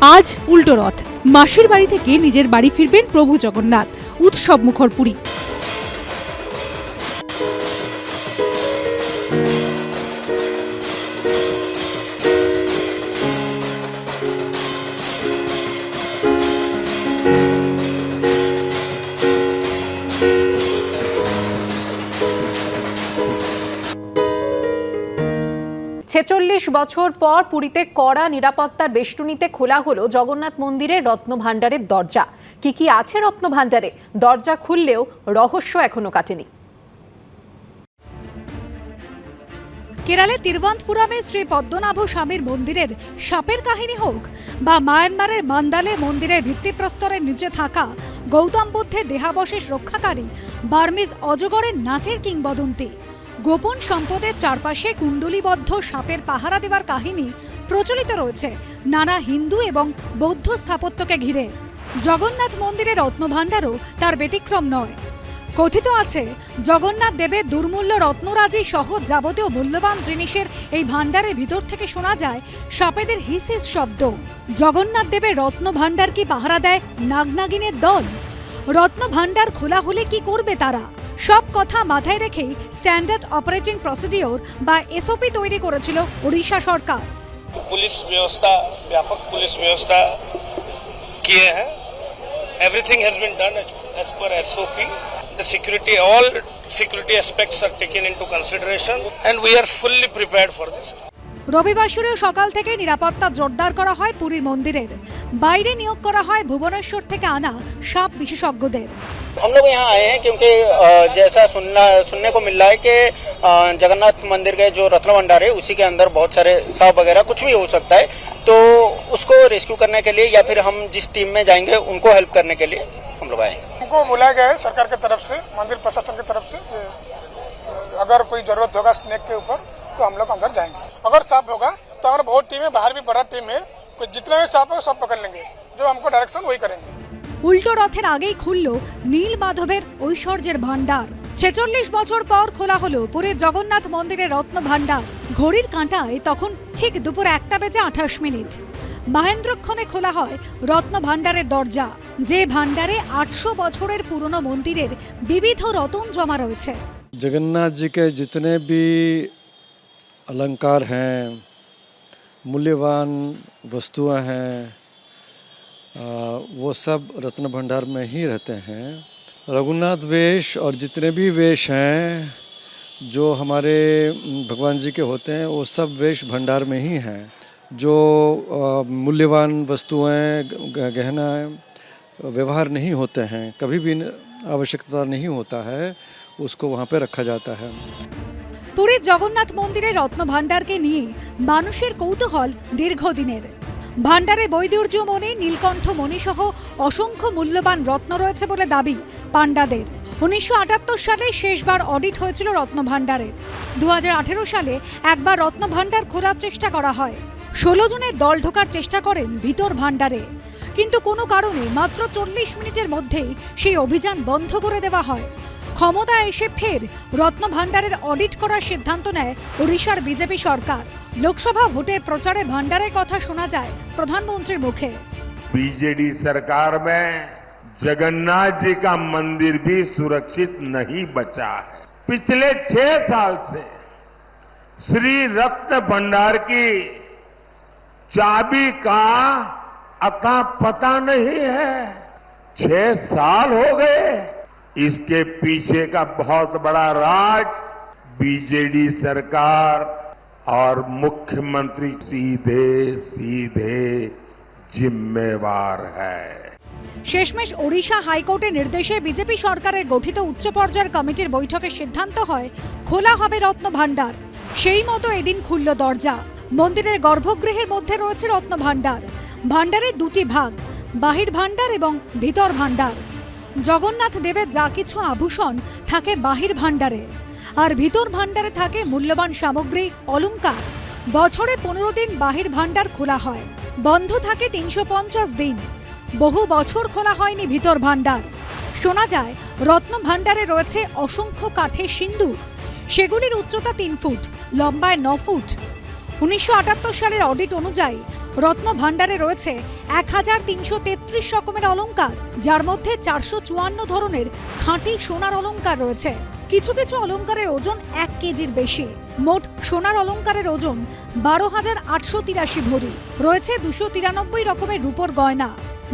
আজ উল্টো রথ। মাসির বাড়ি থেকে নিজের বাড়ি ফিরবেন প্রভু জগন্নাথ। উৎসব মুখর পুরী। ছেচল্লিশ বছর পর পুরীতে কড়া নিরাপত্তার বেষ্টনীতে খোলা হলো জগন্নাথ মন্দিরের রত্ন ভাণ্ডারের দরজা। কি কি আছে রত্ন ভাণ্ডারে দরজা খুললেও রহস্য এখনও কাটেনি। কেরালে তিরুবন্তপুরমে শ্রী পদ্মনাভ স্বামীর মন্দিরের সাপের কাহিনী হোক বা মায়ানমারের মান্দালে মন্দিরের ভিত্তিপ্রস্তরের নিচে থাকা গৌতম বুদ্ধের দেহাবশেষ রক্ষাকারী বার্মিজ অজগরের নাচের কিংবদন্তি। গোপন সম্পদের চারপাশে কুণ্ডলিবদ্ধ সাপের পাহারা দেওয়ার কাহিনী প্রচলিত রয়েছে নানা হিন্দু এবং বৌদ্ধ স্থাপত্যকে ঘিরে। জগন্নাথ মন্দিরের রত্নভাণ্ডারও তার ব্যতিক্রম নয়। কথিত আছে, জগন্নাথ দেবের দুর্মূল্য রত্নরাজি সহ যাবতীয় মূল্যবান জিনিসের এই ভাণ্ডারের ভিতর থেকে শোনা যায় সাপেদের হিস হিস শব্দ। জগন্নাথ দেবের রত্ন ভাণ্ডার কি পাহারা দেয়? নাগনাগিনের দল। রত্ন ভাণ্ডার খোলা হলে কি করবে তারা? সব কথা মাথায় রেখেই স্ট্যান্ডার্ড অপারেটিং প্রসিডিওর বা এসওপি তৈরি করেছিল ওড়িশা সরকার। পুলিশ ব্যবস্থা ব্যাপক পুলিশ ব্যবস্থা কি হ্যাঁ। Everything has been done as per SOP the security all security aspects are taken into consideration and we are fully prepared for this রবিবার শুরু সকাল থেকে নিরাপত্তা জোরদার করা হয় পুরীর মন্দিরের। বাইরে নিয়োগ করা হয় ভুবনেশ্বর থেকে আনা সাপ বিশেষজ্ঞদের। हम लोग यहाँ आए हैं क्योंकि जैसा सुनना, सुनने को मिल रहा है कि जगन्नाथ मंदिर के जो रत्न भंडार है, उसी के अंदर बहुत सारे सांप वगैरह कुछ भी हो सकता है। तो उसको रेस्क्यू करने के लिए या फिर हम जिस टीम में जाएँगे, उनको हेल्प करने के लिए हम लोग आए हमको बुलाया गया है सरकार की तरफ़ से, मंदिर प्रशासन की तरफ़ से अगर कोई ज़रूरत होगा स्नेक के ऊपर तो हम लोग अंदर जाएँगे। अगर सांप होगा तो हमारा बहुत टीम है, बाहर भी बड़ा टीम है जितने भी सांप है, सब पकड़ लेंगे। जो हमको डायरेक्शन वही करेंगे। উল্টো রথের আগেই খুলল নীল মাধবের ঐশ্বর্যের ভাণ্ডার ছেচল্লিশ বছর পর খোলা হলো পুরীর জগন্নাথ মন্দিরের রত্ন ভাণ্ডার ঘড়ির কাঁটায় তখন ঠিক দুপুর একটা বেজে আঠাশ মিনিট মহেন্দ্রক্ষণে খোলা হয় রত্ন ভাণ্ডারের দরজা যে ভাণ্ডারে আটশো বছরের পুরনো মন্দিরের বিবিধ রতন জমা রয়েছে जगन्नाथ जी के जितने भी अलंकार हैं मूल्यवान वस्तुएं हैं आ, वो सब रत्न भंडार में ही रहते हैं रघुनाथ वेश और जितने भी वेश हैं जो हमारे म, भगवान जी के होते हैं वो सब वेश भंडार में ही हैं जो आ, मूल्यवान वस्तुएं ग- गहना व्यवहार नहीं होते हैं कभी भी न- आवश्यकता नहीं होता है उसको वहाँ पे रखा जाता है পুরীর জগন্নাথ মন্দিরের রত্ন ভাণ্ডারকে নিয়ে মানুষের কৌতূহল দীর্ঘদিনের ভাণ্ডারে বৈদুর্য মনে নীলকণ্ঠ মণিসহ অসংখ্য মূল্যবান রত্ন রয়েছে বলে দাবি পাণ্ডাদের। উনিশশো আটাত্তর সালে শেষবার অডিট হয়েছিল রত্ন ভাণ্ডারের দু হাজার আঠেরো সালে একবার রত্ন ভাণ্ডার খোলার চেষ্টা করা হয়। ষোলো জনের দল ঢোকার চেষ্টা করেন ভিতর ভাণ্ডারে। কিন্তু কোনো কারণে মাত্র চল্লিশ মিনিটের মধ্যেই সেই অভিযান বন্ধ করে দেওয়া হয়। ক্ষমতা এসে ফের রত্ন ভাণ্ডারের অডিট করার সিদ্ধান্ত নেয় ওড়িশার বিজেপি সরকার। লোকসভা ভোটের প্রচারে ভাণ্ডারের কথা শোনা যায় প্রধানমন্ত্রীর মুখে बीजेडी सरकार में जगन्नाथ जी का मंदिर भी सुरक्षित नहीं बचा है पिछले छह साल से श्री रत्न भंडार की चाबी का अता पता नहीं है छह साल हो गए इसके पीछे का बहुत बड़ा राज बीजेडी सरकार और मुख्यमंत्री सीधे सीधे जिम्मेवार है শেষমেশ ওড়িশা হাইকোর্টের নির্দেশে বিজেপি সরকারের গঠিত উচ্চ পর্যায়ের কমিটির বৈঠকে সিদ্ধান্ত হয় খোলা হবে রত্ন ভাণ্ডার সেই মতো এদিন খুলল দরজা মন্দিরের গর্ভগৃহের মধ্যে রয়েছে রত্ন ভাণ্ডার ভাণ্ডারের দুটি ভাগ বাহির ভাণ্ডার এবং ভিতর ভাণ্ডার জগন্নাথ দেবের যা কিছু আভূষণ থাকে বাহির ভাণ্ডারে আর ভিতর ভাণ্ডারে থাকে মূল্যবান সামগ্রী, অলংকার। বছরে পনেরো দিন বাহির ভাণ্ডার খোলা হয়। বন্ধ থাকে তিনশো পঞ্চাশ দিন। বহু বছর খোলা হয়নি ভিতর ভাণ্ডার। শোনা যায়, রত্ন ভাণ্ডারে রয়েছে অসংখ্য কাঠের সিন্ধুক সেগুলির উচ্চতা তিন ফুট, লম্বায় ন ফুট। উনিশশো আটাত্তর সালের অডিট অনুযায়ী, রত্ন ভাণ্ডারে রয়েছে এক হাজার তিনশো তেত্রিশ রকমের অলংকার, যার মধ্যে চারশো চুয়ান্ন ধরনের খাঁটি সোনার অলংকার রয়েছে। কিছু কিছু অলংকারের ওজন এক কেজির বেশি। মোট সোনার অলংকারের ওজন বারো হাজার আটশো তিরাশি ভরি। রয়েছে দুশো তিরানব্বই রকমের রূপোর গয়না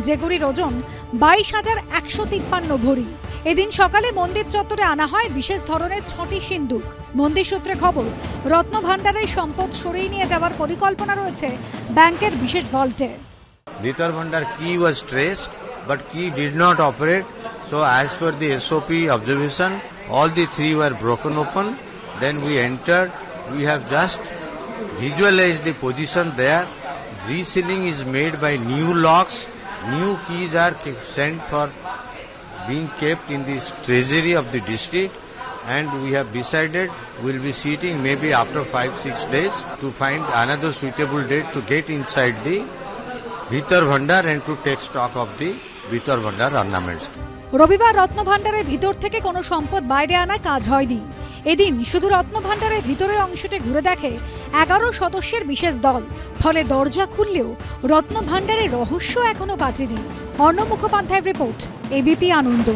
যেগুলির ওজন বাইশ হাজার একশো তিপ্পান্ন ভরি। এদিন সকালে মন্দির চত্বরে আনা হয় বিশেষ ধরনের ছটি সিন্দুক। মন্দির সূত্রে খবর রত্ন ভাণ্ডারের সম্পদ সরিয়ে নিয়ে যাওয়ার পরিকল্পনা রয়েছে ব্যাংকের বিশেষ ভল্টে। Vitar Bhandar key was traced, but key did not operate. So as per the SOP observation, all the three were broken open. Then we entered. We have just visualized the position there. Resealing is made by new locks. New keys are sent for being kept in the treasury of the district. And we have decided we'll be sitting maybe after five, six days to find another suitable date to get inside the Vitar Bhandar and to take stock of the Vitar Bhandar ornaments. রবিবার রত্ন ভাণ্ডারের ভিতর থেকে কোনো সম্পদ বাইরে আনা কাজ হয়নি। এদিন শুধু রত্ন ভাণ্ডারের ভিতরের অংশটি ঘুরে দেখে এগারো সদস্যের বিশেষ দল। ফলে দরজা খুললেও রত্ন ভাণ্ডারের রহস্য এখনও কাটেনি। অর্ণ মুখোপাধ্যায়ের রিপোর্ট, এবিপি আনন্দ।